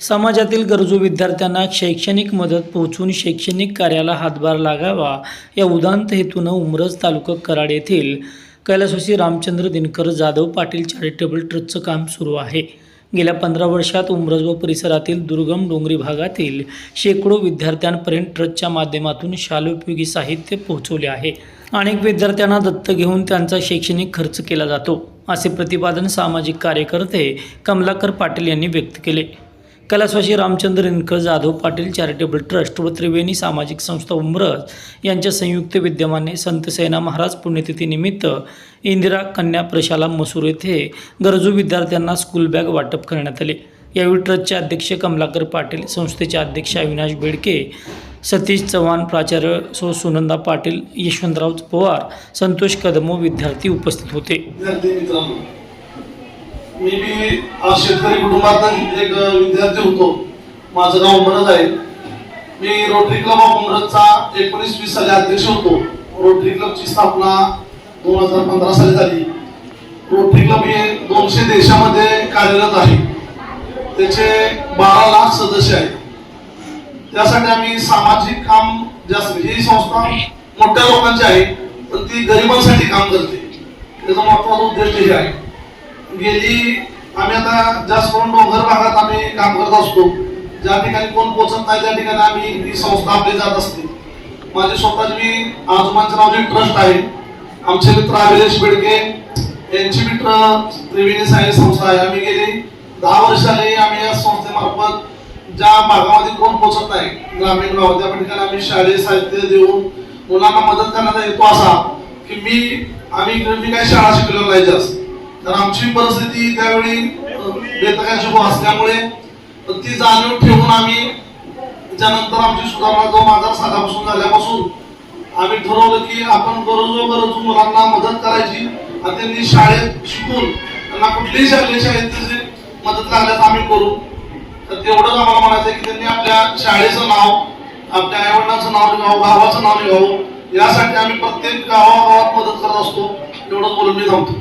समाजातील गरजू विद्यार्थ्यांना शैक्षणिक मदत पोहोचून शैक्षणिक कार्याला हातभार लागावा. या उदांत हेतूनं उमरज तालुका कराड येथील कैलासवासी रामचंद्र दिनकर जाधव पाटील चॅरिटेबल ट्रस्टचं काम सुरू आहे. गेल्या पंधरा वर्षात उमरज व परिसरातील दुर्गम डोंगरी भागातील शेकडो विद्यार्थ्यांपर्यंत ट्रस्टच्या माध्यमातून शालोपयोगी साहित्य पोहोचवले आहे. अनेक विद्यार्थ्यांना दत्त घेऊन त्यांचा शैक्षणिक खर्च केला जातो असे प्रतिपादन सामाजिक कार्यकर्ते कमलाकर पाटील यांनी व्यक्त केले. कलास्वाशी रामचंद्र इनकर जाधव पाटील चॅरिटेबल ट्रस्ट व त्रिवेणी सामाजिक संस्था उमरज यांच्या संयुक्त विद्यमाने संत सेना महाराज पुण्यतिथीनिमित्त इंदिरा कन्या प्रशाला मसूर येथे गरजू विद्यार्थ्यांना स्कूल बॅग वाटप करण्यात आले. यावेळी ट्रस्टचे अध्यक्ष कमलाकर पाटील संस्थेचे अध्यक्ष अविनाश बेडके सतीश चव्हाण प्राचार्य सो सुनंदा पाटील यशवंतराव पवार संतोष कदमो विद्यार्थी उपस्थित होते. विद्यार्थी मित्रांनो मी बी आज शेतकरी कुटुंबातून एक विद्यार्थी होतो. माझं नाव अमरज आहे. मी रोटरी क्लब ऑफ अमरजचा एकोणीस वीस साली अध्यक्ष होतो. रोटरी क्लबची स्थापना दोन हजार पंधरा साली झाली. रोटरी क्लब हे दोनशे देशामध्ये कार्यरत आहे. त्याचे बारा लाख सदस्य आहेत. त्यासाठी आम्ही सामाजिक काम जास्त ही संस्था मोठ्या लोकांची आहे पण ती गरिबांसाठी काम करते. त्याचा महत्त्वाचा उद्देश हे आहे. गेली आम्ही आता जास्त करून डोंगर भागात आम्ही काम करत असतो. ज्या ठिकाणी कोण पोचत नाही त्या ठिकाणी आम्ही ही संस्था आपली जात असते. माझे स्वतःचे मी आजोबांचं नाव जे ट्रस्ट आहे आमचे मित्र अभिलेश बेडके यांची मित्र त्रिवेणी साई संस्था आहे. आम्ही गेली दहा वर्ष आले आम्ही या संस्थेमार्फत ज्या भागामध्ये कोण पोचत नाही ग्रामीण भाग त्या ठिकाणी आम्ही शालेय साहित्य देऊन मुलांना मदत करण्याचा हेतू असा की मी आम्ही मी काही शाळा शिकलेलो नाही जास्त. तर आमची परिस्थिती त्यावेळी बेतकांची असल्यामुळे ती जाणीव ठेवून आम्ही त्यानंतर आमची सुधारणा जो माझा साधापासून झाल्यापासून आम्ही ठरवलं की आपण गरजू गरज मुलांना मदत करायची आणि त्यांनी शाळेत शिकून त्यांना कुठलीही शालेय शाळेत मदत लागल्यास आम्ही करू. तर तेवढंच आम्हाला म्हणायचं आहे की त्यांनी आपल्या शाळेचं नाव आपल्या आईवडिलांचं नाव निघावं गावाचं नाव निघावं यासाठी आम्ही प्रत्येक गावागावात मदत करत असतो. एवढंच बोलून मी थांबतो.